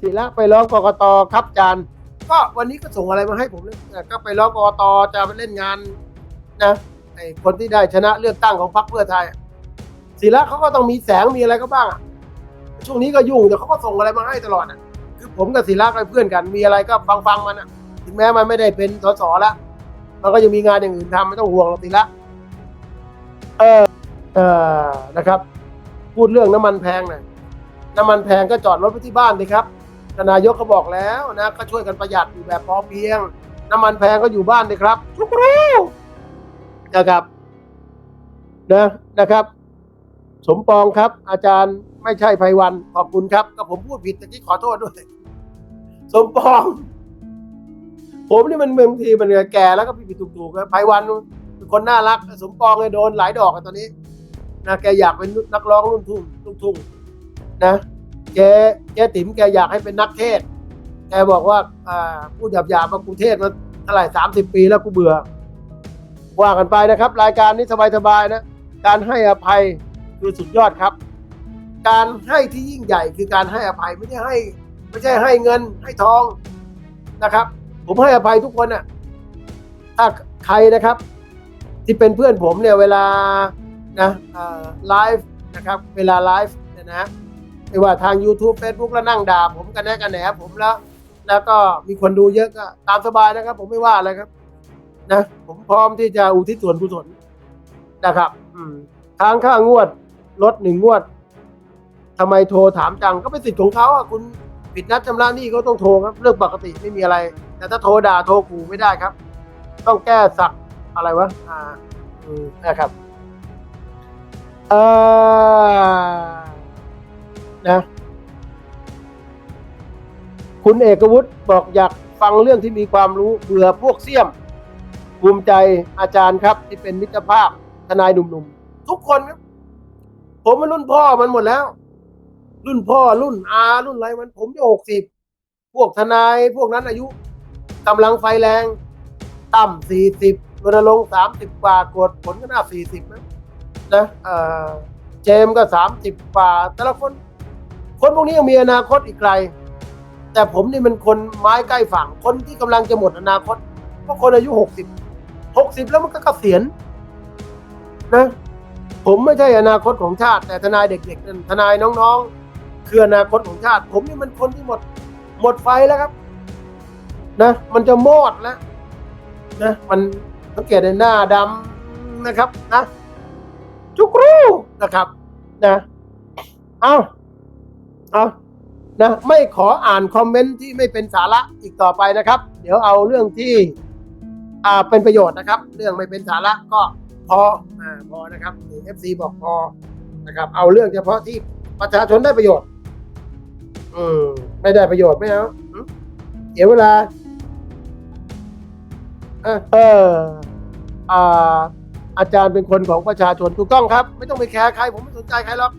ศิระไปร้องกกตครับอาจารย์ ก็วันนี้ก็ส่งอะไรมาให้ผมเลยก็ไปร้องกกตจะไปเล่นงานนะไอ้คนที่ได้ชนะเลือกตั้งของพรรคเพื่อไทยศิระเขาก็ต้องมีแสงมีอะไรก็บ้างช่วงนี้ก็ยุ่งแต่เขาก็ส่งอะไรมาให้ตลอดอะคือผมกับศิระก็เป็นเพื่อนกัน มีอะไรก็ฟังฟังมันอะถึงแม้มันไม่ได้เป็นสสแล้วมันก็ยังมีงานอย่างอื่นทำไม่ต้องห่วงหรอกศิระเออเออนะครับ พูดเรื่องน้ำมันแพงหน่อยน้ำมันแพงก็จอดรถไปที่บ้านเลยครับ นายกก็บอกแล้วนะก็ช่วยกันประหยัดอยู่แบบพอเพียง น้ำมันแพงก็อยู่บ้านเลยครับทุกเร็วนะครับนะนะครับ สมปองครับ อาจารย์ไม่ใช่ไพวันขอบคุณครับ ก็ผมพูดผิดตะกี้ขอโทษด้วย สมปอง ผมนี่มันบางทีมันแก่แล้วก็ผิดๆถูกๆนะไพวันเป็นคนน่ารัก สมปองเลยโดนหลายดอกตอนนี้นะแกอยากเป็นนักร้องรุ่นทุ่งลูกทุ่งนะ แกแกติ๋มแกอยากให้เป็นนักเทศ แกบอกว่าอ่าพูดหยาบๆว่ากรุงเทศมาเท่าไหร่สามสิบปีแล้วกูเบื่อ ว่ากันไปนะครับ รายการนี้สบายๆนะ การให้อภัยคือสุดยอดครับ การให้ที่ยิ่งใหญ่คือการให้อภัยไม่ใช่ให้ ไม่ใช่ให้เงินให้ทองนะครับ ผมให้อภัยทุกคนน่ะถ้าใครนะครับ ที่เป็นเพื่อนผมเนี่ยเวลานะไลฟ์นะครับ เวลาไลฟ์เนี่ยนะ ไม่ว่าทาง YouTube Facebook แล้วนั่งด่าผมกันแน่กันแหนผมแล้ว แล้วก็มีคนดูเยอะก็ตามสบายนะครับ ผมไม่ว่าอะไรครับ นะ ผมพร้อมที่จะอุทิศส่วนกุศลนะครับอืมทางค่างวดลดหนึ่งงวดทำไมโทรถามจังก็เป็นสิทธิ์ของเขาอะคุณผิดนัดชำระหนี้ก็ต้องโทรครับ เรื่องปกติไม่มีอะไร แต่ถ้าโทรด่าโทรขู่ไม่ได้ครับ ต้องแก้สักอะไรวะ อ่าอืมนะครับ เออ นะ คุณเอกวุฒิบอกอยากฟังเรื่องที่มีความรู้เบื่อพวกเสี่ยม ภูมิใจอาจารย์ครับ ที่เป็นมิตรภาพทนายหนุ่มๆ ทุกคนครับ ผมมันรุ่นพ่อมันหมดแล้ว รุ่นพ่อรุ่นอารุ่นอะไรมัน ผมจะหกสิบพวกทนายพวกนั้นอายุกำลังไฟแรง ต่ำสี่สิบรณรงค์สามสิบกว่ากดผลก็น่าสี่สิบนะนะเออเจมก็สามสิบกว่าแต่ละคน คนพวกนี้ยังมีอนาคตอีกไกล แต่ผมนี่มันคนไม้ใกล้ฝั่ง คนที่กำลังจะหมดอนาคตเพราะคนอายุหกสิบหกสิบแล้วมันก็เกษียณนะผมไม่ใช่อนาคตของชาติ แต่ทนายเด็กๆนั่นทนายน้องๆ คืออนาคตของชาติ ผมนี่มันคนที่หมด หมดไฟแล้วครับ นะ มันจะมอดแล้วนะมันสังเกตในหน้าดำนะครับ นะทุกรู้นะครับ นะ เอา เอานะไม่ขออ่านคอมเมนต์ที่ไม่เป็นสาระอีกต่อไปนะครับ เดี๋ยวเอาเรื่องที่อ่าเป็นประโยชน์นะครับ เรื่องไม่เป็นสาระก็พออ่าพอนะครับเอฟซีบอกพอนะครับ เอาเรื่องเฉพาะที่ประชาชนได้ประโยชน์ อืมไม่ได้ประโยชน์ไม่เอาเสียเวลาเออเอออ่าอาจารย์เป็นคนของประชาชนถูกต้องครับ ไม่ต้องไปแคร์ใคร ผมไม่สนใจใครหรอก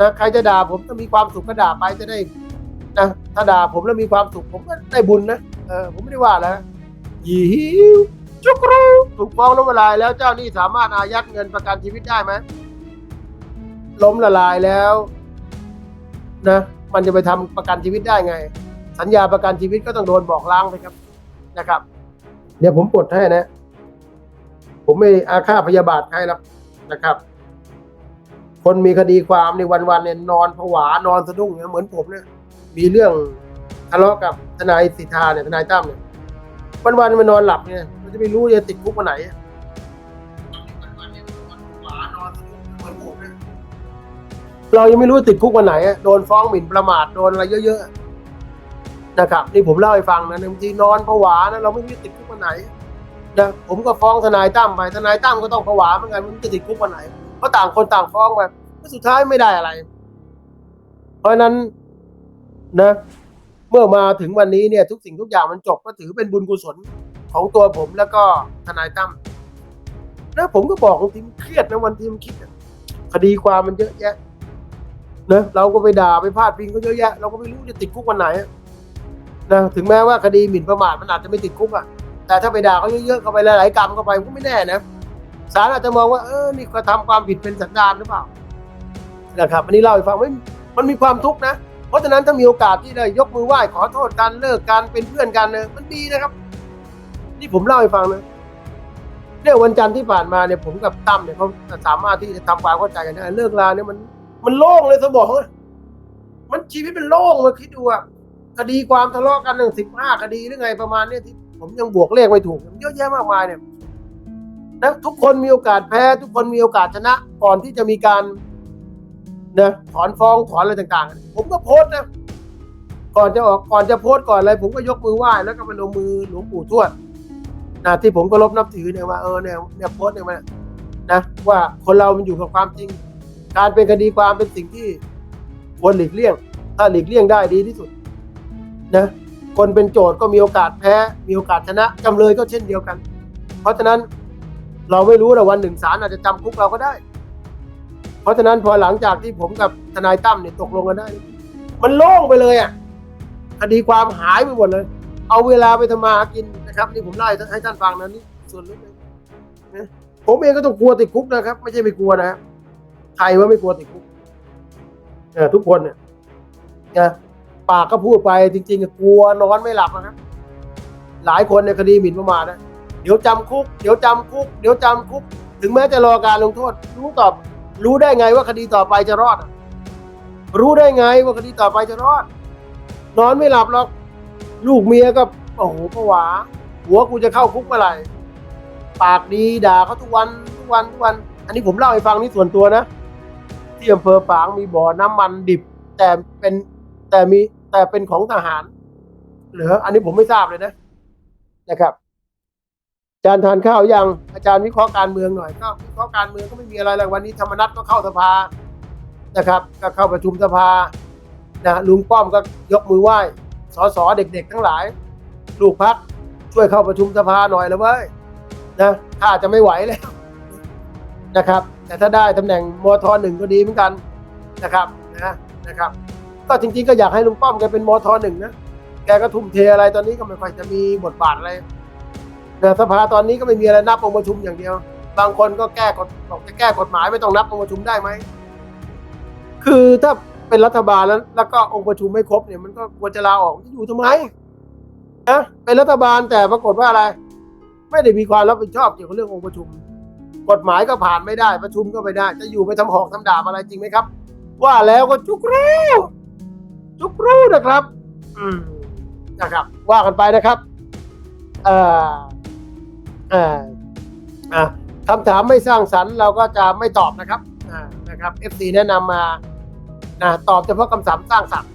นะใครจะด่าผมถ้ามีความสุขก็ด่าไปจะได้นะถ้าด่าผมแล้วมีความสุขผมก็ได้บุญนะเออผมไม่ได้ว่าแล้วยิวจุกรูถูกฟ้องล้มละลายแล้วเจ้านี้สามารถอายัดเงินประกันชีวิตได้ไหมล้มละลายแล้วนะมันจะไปทำประกันชีวิตได้ไง สัญญาประกันชีวิตก็ต้องโดนบอกล้างไปครับนะครับ เดี๋ยวผมปลดให้นะ ผมไม่อาฆาตพยาบาทใครหรอกนะครับ คนมีคดีความในวันๆเนี่ยนอนผวานอนสะดุ้งเนี่ยเหมือนผมเนี่ยมีเรื่องทะเลาะกับทนายสิทธาเนี่ยทนายตั้มเนี่ยวันๆมันนอนหลับเนี่ยมันจะไม่รู้จะติดคุกวันไหนเรายังไม่รู้ติดคุกวันไหนอะโดนฟ้องหมิ่นประมาทโดนอะไรเยอะๆนะครับนี่ผมเล่าให้ฟังนะบางทีนอนผวานะเราไม่รู้ติดคุกวันไหนนะผมก็ฟ้องทนายตั้มไปทนายตั้มก็ต้องผวาเหมือนกันมันจะติดคุกวันไหน เพราะต่างคนต่างฟ้องไปแล้วสุดท้ายไม่ได้อะไร เพราะนั้นนะ เมื่อมาถึงวันนี้เนี่ย ทุกสิ่งทุกอย่างมันจบก็ถือเป็นบุญกุศลของตัวผมแล้วก็ทนายตั้มนะผมก็บอกบางทีมเครียดนะวันทีมคิดคดีความมันเยอะแยะนะเราก็ไปด่าไปพาดพิงก็เยอะแยะ เราก็ไม่รู้จะติดคุกวันไหนนะถึงแม้ว่าคดีหมิ่นประมาทมันอาจจะไม่ติดคุกอะแต่ถ้าไปด่าเขาเยอะๆเข้าไปหลายๆกรรมเข้าไปก็ไม่แน่นะ ศาลอาจจะมองว่าเออนี่กระทำความผิดเป็นสันดานหรือเปล่านะครับอันนี้เล่าให้ฟังว่มันมีความทุกข์นะ เพราะฉะนั้นถ้ามีโอกาสที่ได้ยกมือไหว้ขอโทษกันเลิกกันเป็นเพื่อนกันเนี่ยมันดีนะครับ นี่ผมเล่าให้ฟังนะเนี่ยวันจันทร์ที่ผ่านมาเนี่ยผมกับตั้มเนี่ยเขาสามารถที่จะทำความเข้าใจกันได้เลิกลาเนี่ยมันมันโล่งเลยสมองมันชีวิตมันโล่งมาคิดดูอะคดีความทะเลาะกันหนึ่งสิบห้าคดีหรือไงประมาณเนี้ยที่ผมยังบวกเลขไม่ถูกเยอะแยะมากมายเนี่ย นะทุกคนมีโอกาสแพ้ ทุกคนมีโอกาสชนะ ก่อนที่จะมีการนะถอนฟ้องถอนอะไรต่างๆ ผมก็โพสต์นะ ก่อนจะออกก่อนจะโพสต์ก่อนอะไร ผมก็ยกมือไหว้แล้วก็มาลงมือหลวงปู่ทวดนะที่ผมก็ลบนับถือเนี่ยว่าเออเนี่ยเนี่ยโพสต์เนี่ยมันนะว่าคนเรามันอยู่กับความจริง การเป็นคดีความเป็นสิ่งที่ควรหลีกเลี่ยง ถ้าหลีกเลี่ยงได้ดีที่สุดนะคนเป็นโจทย์ก็มีโอกาสแพ้ มีโอกาสชนะจำเลยก็เช่นเดียวกัน เพราะฉะนั้น เราไม่รู้นะวันหนึ่งศาลอาจจะจำคุกเราก็ได้ เพราะฉะนั้นพอหลังจากที่ผมกับทนายตั้มเนี่ยตกลงกันได้ มันโล่งไปเลยอะคดีความหายไปหมดเลย เอาเวลาไปทำมาหากินนะครับ นี่ผมเล่าให้ให้ท่านฟังนะนี่ส่วนเล็กนะผมเองก็ต้องกลัวติดคุกนะครับ ไม่ใช่ไม่กลัวนะใครว่าไม่กลัวติดคุกเออทุกคนเนี่ยนะปากก็พูดไปจริง ๆ กลัวนอนไม่หลับนะครับ หลายคนในคดีหมิ่นประมาทนะ ดี๋ยวจำคุก เดี๋ยวจำคุก เดี๋ยวจำคุก ถึงแม้จะรอการลงโทษ รู้ตอบ รู้ได้ไงว่าคดีต่อไปจะรอด รู้ได้ไงว่าคดีต่อไปจะรอด นอนไม่หลับหรอก ลูกเมียก็โอ้โหผวา หัวกูจะเข้าคุกเมื่อไหร่ ปากดีด่าเขาทุกวันทุกวันทุกวัน อันนี้ผมเล่าให้ฟังนี่ส่วนตัวนะ ที่อำเภอฝางมีบ่อน้ำมันดิบ แต่เป็นแต่มีแต่เป็นของทหาร เหรืออันนี้ผมไม่ทราบเลยนะนะครับ อาจารย์ทานข้าวยังอาจารย์วิเคราะห์การเมืองหน่อยก็วิเคราะห์การเมืองก็ไม่มีอะไรเลยวันนี้ธรรมนัฐก็เข้าสภานะครับ ก็เข้าประชุมสภานะลุงป้อมก็ยกมือไหว้สสเด็กๆ ทั้งหลาย ลูกพักช่วยเข้าประชุมสภาหน่อยแล้วเว้ยนะถ้าจะไม่ไหวแล้วนะครับ แต่ถ้าได้ตำแหน่งมทหนึ่งก็ดีเหมือนกันนะครับนะนะครับ ก็จริงๆก็อยากให้ลุงป้อมแกเป็นมทหนึ่งนะแกก็ทุ่มเทอะไรตอนนี้ก็ไม่ค่อยจะมีบทบาทอะไร นะสภาตอนนี้ก็ไม่มีอะไรนับองค์ประชุมอย่างเดียว บางคนก็แก้กฎบอกจะแก้กฎหมายไม่ต้องนับองค์ประชุมได้ไหม คือถ้าเป็นรัฐบาลแล้ว แล้วก็องค์ประชุมไม่ครบเนี่ยมันก็ควรจะลาออกจะอยู่ทำไมนะเป็นรัฐบาลแต่ปรากฏว่าอะไร ไม่ได้มีความรับผิดชอบเกี่ยวกับเรื่ององค์ประชุม กฎหมายก็ผ่านไม่ได้ประชุมก็ไม่ได้ จะอยู่ไปทำหอกทำดาบอะไรจริงไหมครับ ว่าแล้วก็จุกเร็วจุกรู้นะครับ อืมนะครับ ว่ากันไปนะครับ เอ่อ อ่ออ่าคำถามไม่สร้างสรรค์เราก็จะไม่ตอบนะครับอ่านะครับ FC แนะนำมานะตอบเฉพาะคำถามสร้างสรรค์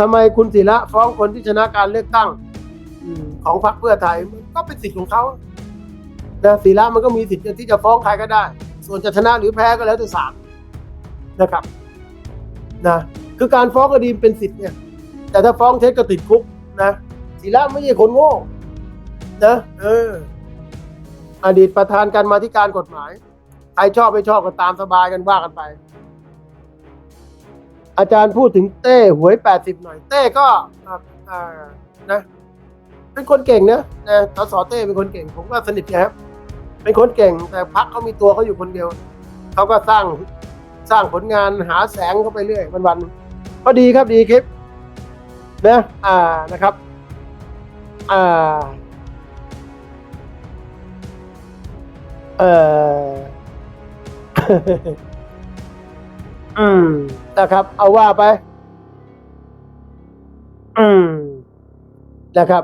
ทำไมคุณศิระฟ้องคนที่ชนะการเลือกตั้งอของพรรคเพื่อไทยก็เป็นสิทธิ์ของเขานะศิระมันก็มีสิทธิ์ที่จะฟ้องใครก็ได้ ส่วนจะชนะหรือแพ้ก็แล้วแต่ศาลนะครับนะคือการฟ้องคดีเป็นสิทธิ์เนี่ย แต่ถ้าฟ้องเท็จก็ติดคุกนะศิระไม่ใช่คนโง่ นะเออ อดีตประธานการมาธิการกฎหมาย ใครชอบไม่ชอบก็ตามสบายกันว่ากันไป อาจารย์พูดถึงเต้หวยแปดสิบหน่อย เต้ก็อ่านะ เป็นคนเก่งนะนะสสเต้เป็นคนเก่ง ผมก็สนิทครับ เป็นคนเก่ง แต่พักเขามีตัวเขาอยู่คนเดียว เขาก็สร้างสร้างผลงานหาแสงเข้าไปเรื่อยวันๆก็ดีครับดีคลิปนะอ่านะครับ อ่า เอ่ออืม นะครับ เอาว่าไป อืม นะครับ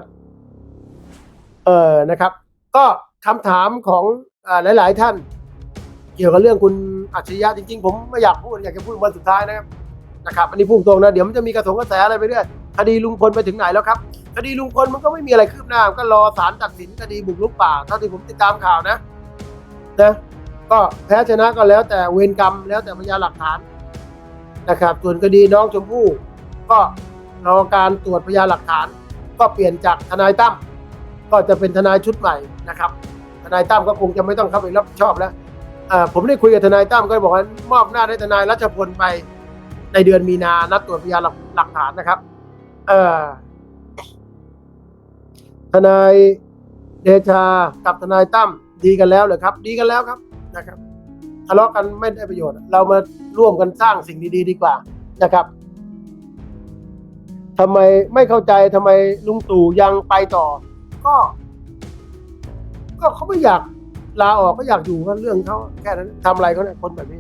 เออนะครับ ก็คำถามของอ่าหลาย ๆ ท่าน เกี่ยวกับเรื่องคุณอัจฉริยะจริง ๆ ผมไม่อยากพูดอยากจะพูดวันสุดท้ายนะครับ นะครับ อันนี้พูดตรงนะ เดี๋ยวมันจะมีกระสงกระแสอะไรไปเรื่อยคดีลุงพลไปถึงไหนแล้วครับ คดีลุงพลมันก็ไม่มีอะไรคืบหน้า ก็รอศาลตัดสินคดีบุกรุกป่าเท่าที่ผมติดตามข่าวนะ นะก็แพ้ชนะก็แล้วแต่เวรกรรมแล้วแต่พยานหลักฐานนะครับ ส่วนคดีน้องชมพู่ก็รอการตรวจพยานหลักฐาน ก็เปลี่ยนจากทนายตั้มก็จะเป็นทนายชุดใหม่นะครับ ทนายตั้มก็คงจะไม่ต้องเข้าไปรับผิดชอบแล้วผมได้คุยกับทนายตั้มก็บอกว่ามอบหน้าให้ทนายรัชพลไปในเดือนมีนานัดตรวจพยานหลักฐานนะครับเอทนายเดชากับทนายตั้ม ดีกันแล้วเลยครับ ดีกันแล้วครับนะครับทะเลาะกันไม่ได้ประโยชน์ เรามาร่วมกันสร้างสิ่งดีๆดีกว่านะครับ ทำไมไม่เข้าใจทำไมลุงตู่ยังไปต่อ ก็ ก็เขาไม่อยากลาออกก็อยากอยู่ก็เรื่องเขาแค่นั้นทำอะไรเขาเนี่ยคนแบบนี้